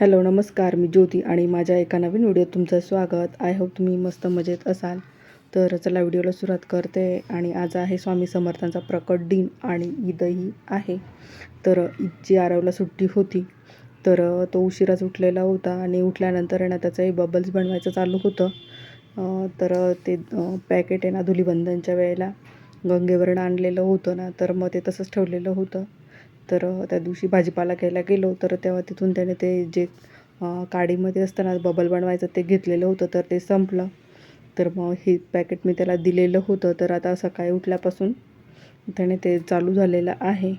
Hello नमस्कार मी ज्योती आणि माझ्या एका नवीन व्हिडिओत तुमचं स्वागत. आय होप तुम्ही मस्त मजेत असाल. तर चला व्हिडिओला सुरुवात करते आणि आज आहे स्वामी समर्थांचा प्रकट दिन आणि ईदही आहे. तर ईदची आरवला सुट्टी होती. तर तो उशिराच उठलेला होता आणि उठल्यानंतर आहे ना त्याचंही बबल्स बनवायचं चालू होतं. तर ते पॅकेट आहे ना धुलीबंधनच्या वेळेला गंगेवरून आणलेलं होतं ना तर मग ते तसंच ठेवलेलं होतं. तर त्या दिवशी भाजीपाला घ्यायला गेलो तर तेव्हा तिथून त्याने ते जे काडीमध्ये असताना बबल बनवायचं ते घेतलेलं होतं तर ते संपलं. तर मग हे पॅकेट मी त्याला दिलेलं होतं तर आता सकाळी उठल्यापासून त्याने ते चालू झालेलं आहे.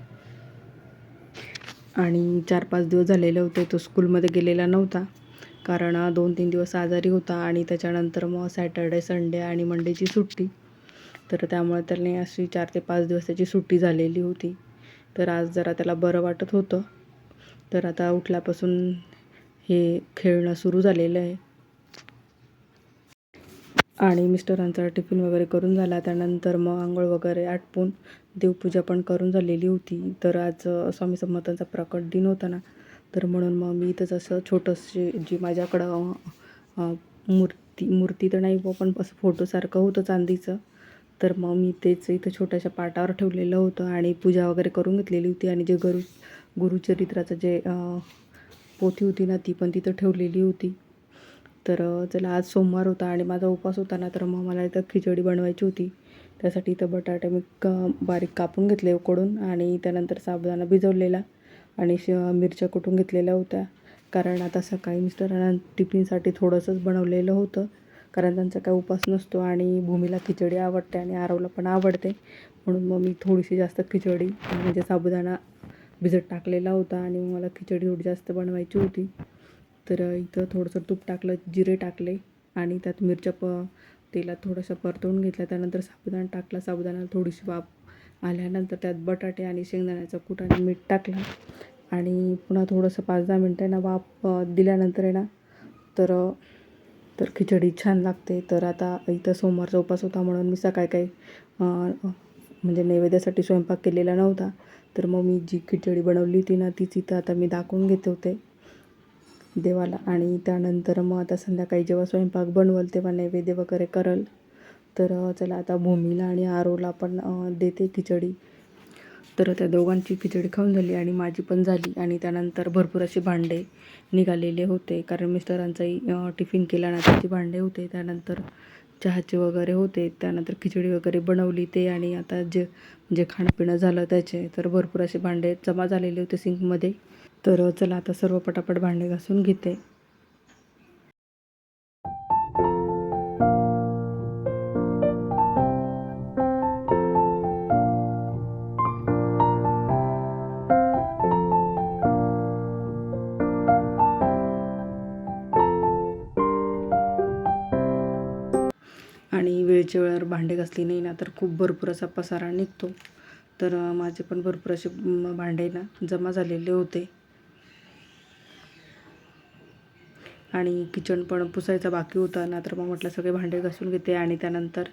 आणि चार पाच दिवस झालेले होते तो स्कूलमध्ये गेलेला नव्हता. कारण दोन तीन दिवस आजारी होता आणि त्याच्यानंतर मग सॅटर्डे संडे आणि मंडेची सुट्टी. तर त्यामुळे त्याने अशी चार ते पाच दिवस त्याची सुट्टी झालेली होती. तर आज जरा त्याला बरं वाटत होतं. तर आता उठल्यापासून हे खेळणं सुरू झालेलं आहे. आणि मिस्टरांचा टिफिन वगैरे करून झाला. त्यानंतर मग आंघोळ वगैरे आटपून देवपूजा पण करून झालेली होती. तर आज स्वामी समर्थांचा प्रकट दिन होता ना तर म्हणून मग मी इथंच असं छोटंसे जी माझ्याकडं मूर्ती मूर्ती तर नाही बुवा, पण असं फोटोसारखं होतं चांदीचं. तर मग मी तेच इथं छोट्याशा पाटावर ठेवलेलं होतं आणि पूजा वगैरे करून घेतलेली होती आणि जे गुरु गुरुचरित्राचं जे पोथी होती ना ती पण तिथं ठेवलेली होती. तर चला आज सोमवार होता आणि माझा उपवास होता ना तर मग मला इथं खिचडी बनवायची होती. त्यासाठी इथं बटाटे मी क बारीक कापून घेतले उकडून आणि त्यानंतर साबुदाणा भिजवलेला आणि श मिरच्या कुटून घेतलेल्या होत्या. कारण आता सकाळी मिस्टरांना टिफिनसाठी थोडंसंच बनवलेलं होतं. कारण त्यांचा काय उपास नसतो आणि भूमीला खिचडी आवडते आणि आरवला पण आवडते. म्हणून मग मी थोडीशी जास्त खिचडी म्हणजे साबुदाणा भिजत टाकलेला होता आणि मला खिचडी थोडी जास्त बनवायची होती. तर इथं थोडंसं तूप टाकलं जिरे टाकले आणि त्यात मिरच्या प तेलात थोडंसं परतवून घेतला. त्यानंतर साबुदाणा टाकला. साबुदाणाला थोडीशी वाफ आल्यानंतर त्यात बटाटे आणि शेंगदाण्याचा कूट आणि मीठ टाकलं. आणि पुन्हा थोडंसं पाच दहा मिनटं आहे ना वाफ दिल्यानंतर आहे ना तर तर खिचडी छान लागते. तर आता इथं सोमवारचा उपास होता म्हणून मी सकाळी काही म्हणजे नैवेद्यासाठी स्वयंपाक केलेला नव्हता. तर मग मी जी खिचडी बनवली होती ना तीच इथं आता मी दाखवून घेते होते. देवाला. आणि त्यानंतर मग आता संध्याकाळी जेव्हा स्वयंपाक बनवल तेव्हा नैवेद्य वगैरे करल. तर चला आता भूमीला आणि आरोला पण देते खिचडी. तर त्या दोघांची खिचडी खाऊन झाली आणि माझी पण झाली. आणि त्यानंतर भरपूर असे भांडे निघालेले होते. कारण मिस्टरांचाही टिफिन केला ना त्याचे भांडे होते. त्यानंतर चहाचे वगैरे होते. त्यानंतर खिचडी वगैरे बनवली ते आणि आता जे जे खाणंपिणं झालं त्याचे तर भरपूर असे भांडे जमा झालेले होते सिंकमध्ये. तर चला आता सर्व पटापट भांडे घासून घेते. आणि वेळच्या वेळेवर भांडे घासली नाही ना तर खूप भरपूर असा पसारा निघतो. तर माझे पण भरपूर असे भांडे ना जमा झालेले होते. आणि किचन पण पुसायचा बाकी होता ना तर मग म्हटलं सगळे भांडे घासून घेते आणि त्यानंतर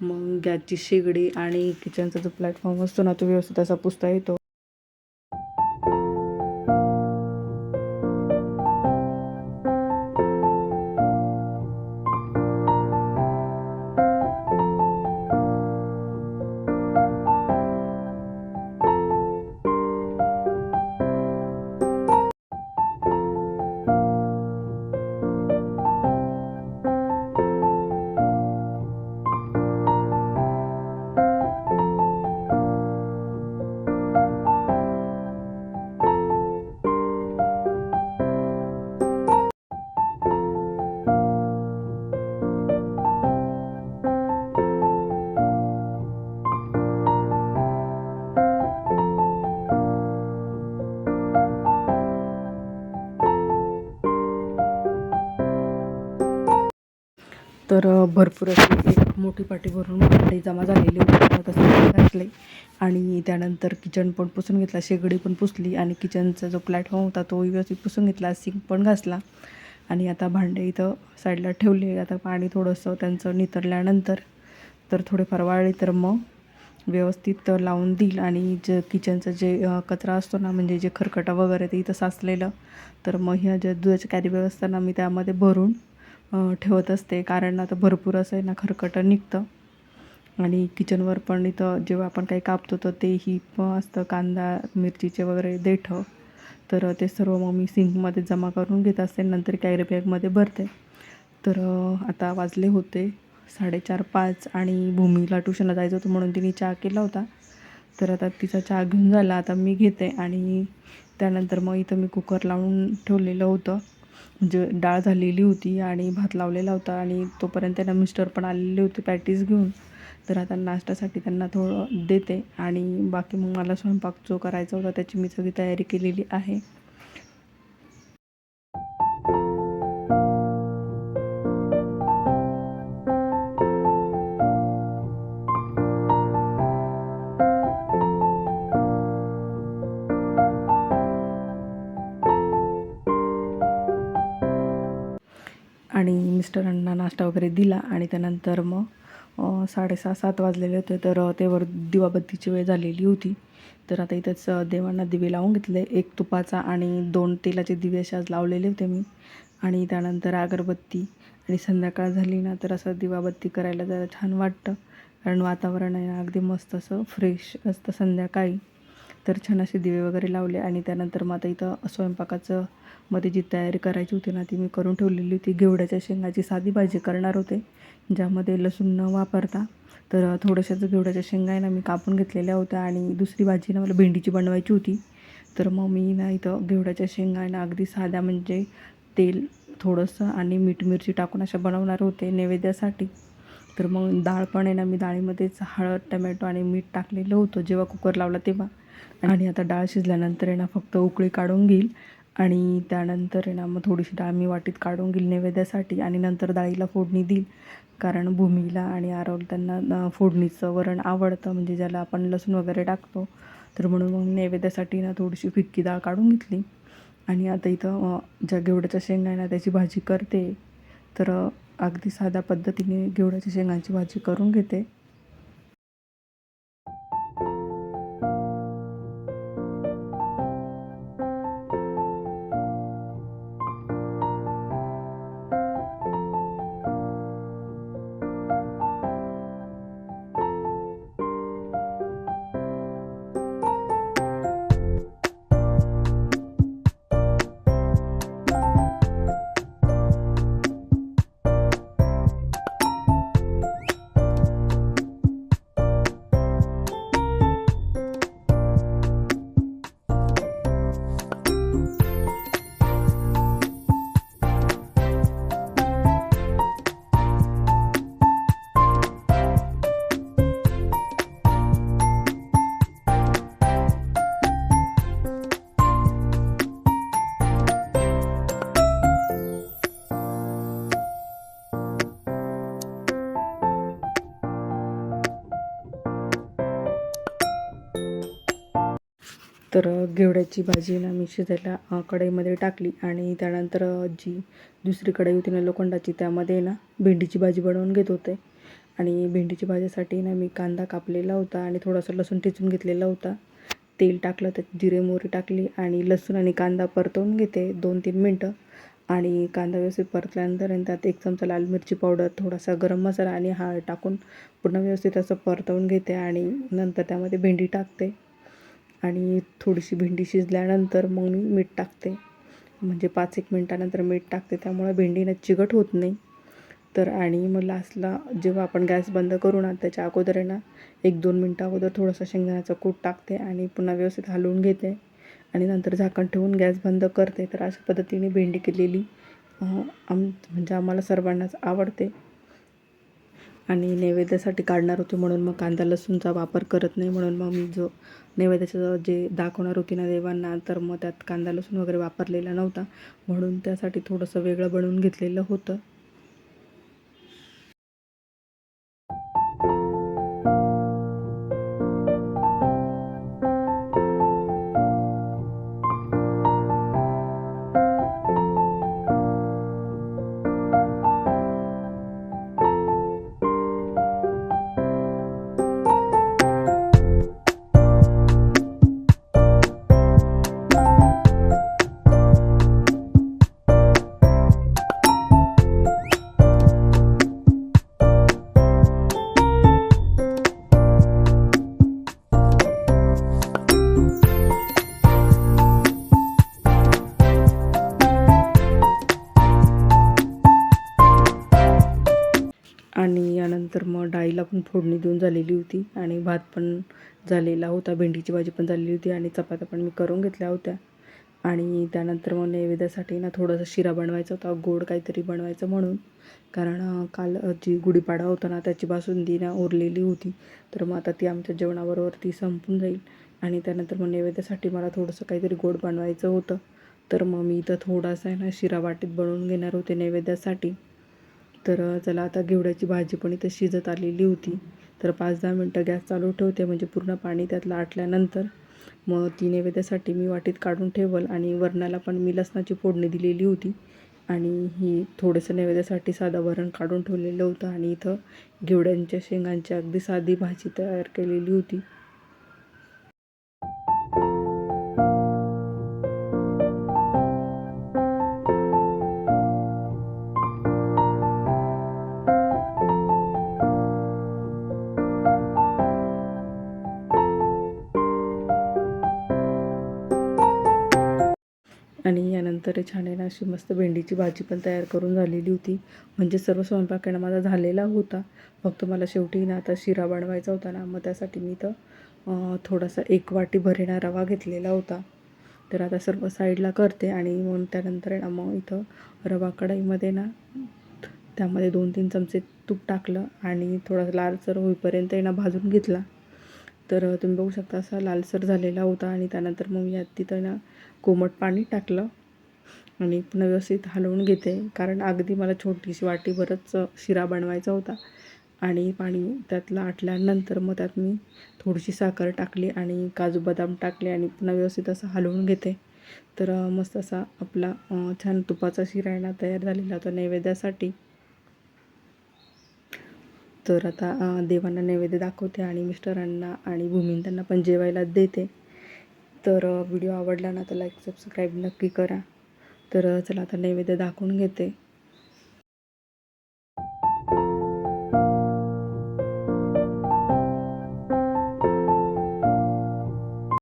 मग गॅसची शेगडी आणि किचनचा जो प्लॅटफॉर्म असतो ना तो व्यवस्थित असा पुसता येतो. तर भरपूर अशी एक मोठी पाटी भरून भांडी जमा झालेली होती. तसं घातले आणि त्यानंतर किचन पण पुसून घेतला शेगडी पण पुसली आणि किचनचा जो प्लॅटफॉर्म होता तो व्यवस्थित पुसून घेतला सिंक पण घासला. आणि आता भांडे इथं साईडला ठेवले. आता पाणी थोडंसं त्यांचं नितरल्यानंतर तर थोडेफार वाळले. तर मग व्यवस्थित लावून देईल आणि जे किचनचं जे कचरा असतो ना म्हणजे जे खरकटा वगैरे ते इथं साचलेलं. तर मग ह्या ज्या दुधाच्या कॅरी बॅग असताना मी त्यामध्ये भरून ठेवत असते. कारण आता भरपूर असं आहे ना खरकटं निघतं. आणि किचनवर पण इथं जेव्हा आपण काही कापतो तर तेही पण असतं. कांदा मिरचीचे वगैरे देठं तर ते सर्व मग मी सिंकमध्ये जमा करून घेत असते. नंतर कॅरी बॅगमध्ये भरते. तर आता वाजले होते साडेचार पाच आणि भूमीला ट्युशनला जायचं होतं म्हणून तिने चहा केला होता. तर आता तिचा चहा घेऊन झाला. आता मी घेते आणि त्यानंतर मग इथं मी कुकर लावून ठेवलेलं होतं. म्हणजे डाळ झालेली होती आणि भात लावलेला होता आणि तोपर्यंत त्यांना मिस्टर पण आलेले होते पॅटीस घेऊन. तर आता नाश्त्यासाठी त्यांना थोडं देते आणि बाकी मग मला स्वयंपाक जो करायचा होता त्याची मी सगळी तयारी केलेली आहे. मिस्टरांना नाश्ता वगैरे दिला आणि त्यानंतर मग साडेसहा सात वाजलेले होते. तर तेवर दिवाबत्तीची वेळ झालेली होती. तर आता इथंच देवांना दिवे लावून घेतले. एक तुपाचा आणि दोन तेलाचे दिवे असे आज लावलेले होते मी. आणि त्यानंतर अगरबत्ती. आणि संध्याकाळ झाली ना तर असं दिवाबत्ती करायला जरा छान वाटतं. कारण वातावरण आहे ना अगदी मस्त असं फ्रेश असतं संध्याकाळी. तर छान असे दिवे वगैरे लावले आणि त्यानंतर मग आता इथं स्वयंपाकाचं मध्ये जी तयारी करायची होती ना ती मी करून ठेवलेली होती. घेवड्याच्या शेंगाची साधी भाजी करणार होते ज्यामध्ये लसूण न वापरता. तर थोड्याशाच घेवड्याच्या शेंगा आहे ना मी कापून घेतलेल्या होत्या आणि दुसरी भाजी ना मला भेंडीची बनवायची होती. तर मग मी ना इथं घेवड्याच्या शेंगा आहे ना अगदी साध्या म्हणजे तेल थोडंसं आणि मीठ मिरची टाकून अशा बनवणार होते नैवेद्यासाठी. तर मग डाळ पण आहे ना मी डाळीमध्येच हळद टमॅटो आणि मीठ टाकलेलं होतं जेव्हा कुकर लावला तेव्हा. आणि आता डाळ शिजल्यानंतर आहे ना फक्त उकळी काढून घेईल. आणि त्यानंतर आहे ना मग थोडीशी डाळ मी वाटीत काढून घेईल नैवेद्यासाठी आणि नंतर डाळीला फोडणी देईल. कारण भूमीला आणि आरवल त्यांना फोडणीचं वरण आवडतं. म्हणजे ज्याला आपण लसूण वगैरे टाकतो. तर म्हणून मग नैवेद्यासाठी ना थोडीशी फिक्की डाळ काढून घेतली. आणि आता इथं ज्या घेवड्याच्या शेंगा आहे ना त्याची भाजी करते. तर अगदी साध्या पद्धतीने घेवड्याच्या शेंगांची भाजी करून घेते. तर घेवड्याची भाजी ना मी शिजायला कढईमध्ये टाकली आणि त्यानंतर जी दुसरी कढई होती ना लोखंडाची त्यामध्ये ना भेंडीची भाजी बनवून घेत होते. आणि भेंडीची भाजीसाठी ना मी कांदा कापलेला होता आणि थोडासा लसूण ठेचून घेतलेला होता. तेल टाकलं त्यात जिरे मोहरी टाकली आणि लसूण आणि कांदा परतवून घेते दोन तीन मिनटं. आणि कांदा व्यवस्थित परतल्यानंतर आणि त्यात एक चमचा लाल मिरची पावडर थोडासा गरम मसाला आणि हळद टाकून पूर्ण व्यवस्थित असं परतवून घेते आणि नंतर त्यामध्ये भेंडी टाकते. आणि थोडीशी भेंडी शिजल्यानंतर मग मी मीठ टाकते. म्हणजे पाच एक मिनटानंतर मीठ टाकते. त्यामुळे भेंडी ना चिकट होत नाही. तर आणि मग लास्टला जेव्हा आपण गॅस बंद करू ना त्याच्या अगोदर आहे ना एक दोन मिनटं अगोदर थोडासा शेंगदाण्याचा कूट टाकते आणि पुन्हा व्यवस्थित हलवून घेते. आणि नंतर झाकण ठेवून गॅस बंद करते. तर अशा पद्धतीने भेंडी केलेली आम म्हणजे आम्हाला सर्वांनाच आवडते. आणि नैवेद्यासाठी काढणार होते म्हणून मग कांदा लसूणचा वापर करत नाही म्हणून मग मी जो नैवेद्याचं जे दाखवणार होती ना देवांना तर मग त्यात कांदा लसूण वगैरे वापरलेला नव्हता. म्हणून त्यासाठी थोडंसं वेगळं बनवून घेतलेलं होतं. आणि यानंतर मग डाळीला पण फोडणी देऊन झालेली होती आणि भात पण झालेला होता भेंडीची भाजी पण झालेली होती आणि चपात्या पण मी करून घेतल्या होत्या. आणि त्यानंतर मग नैवेद्यासाठी ना थोडासा शिरा बनवायचा होता गोड काहीतरी बनवायचं म्हणून. कारण काल जी गुढीपाडा होता ना त्याची बासुंदी ना उरलेली होती. तर मग आता ती आमच्या जेवणाबरोबर ती संपून जाईल. आणि त्यानंतर मग नैवेद्यासाठी मला थोडंसं काहीतरी गोड बनवायचं होतं. तर मग मी इथं थोडासा आहे ना शिरा वाटीत बनवून घेणार होते नैवेद्यासाठी. तर चला आता घेवड्याची भाजी पण इथं शिजत आलेली होती. तर पाच दहा मिनटं गॅस चालू ठेवते म्हणजे पूर्ण पाणी त्यातलं आटल्यानंतर. मग ती नैवेद्यासाठी मी वाटीत काढून ठेवल आणि वरणाला पण मी लसणाची फोडणी दिलेली होती. आणि ही थोडंसं नैवेद्यासाठी साधं वरण काढून ठेवलेलं होतं आणि इथं घेवड्यांच्या शेंगांची अगदी साधी भाजी तयार केलेली होती. तरी छान आहे ना अशी मस्त भेंडीची भाजी पण तयार करून झालेली होती. म्हणजे सर्व स्वयंपाक येणं माझा झालेला होता. फक्त मला शेवटी ना आता शिरा बनवायचा होता ना मग त्यासाठी मी तर थोडासा एक वाटी भरेणा रवा घेतलेला होता. तर आता सर्व साईडला करते आणि मग त्यानंतर आहे ना मग इथं रवा कढईमध्ये ना त्यामध्ये दोन तीन चमचे तूप टाकलं आणि थोडा लालसर होईपर्यंत आहे ना भाजून घेतला. तर तुम्ही बघू शकता असा लालसर झालेला होता आणि त्यानंतर मग मी यात तिथं ना कोमट पाणी टाकलं. आणि पुन्हा व्यवस्थित हलवून घेते. कारण अगदी मला छोटीशी वाटीभरच शिरा बनवायचा होता. आणि पाणी त्यातलं आटल्यानंतर मग त्यात मी थोडीशी साखर टाकली आणि काजू बदाम टाकले आणि पुन्हा व्यवस्थित असं हलवून घेते. तर मस्त असा आपला छान तुपाचा शिरा तयार झालेला होता नैवेद्यासाठी. तर आता देवांना नैवेद्य दाखवते आणि मिस्टरांना आणि भूमिंद्यांना पण जेवायला देते. तर व्हिडिओ आवडला ना तर लाईक सबस्क्राईब नक्की करा. तर चला आता नैवेद्य दाखवून घेते.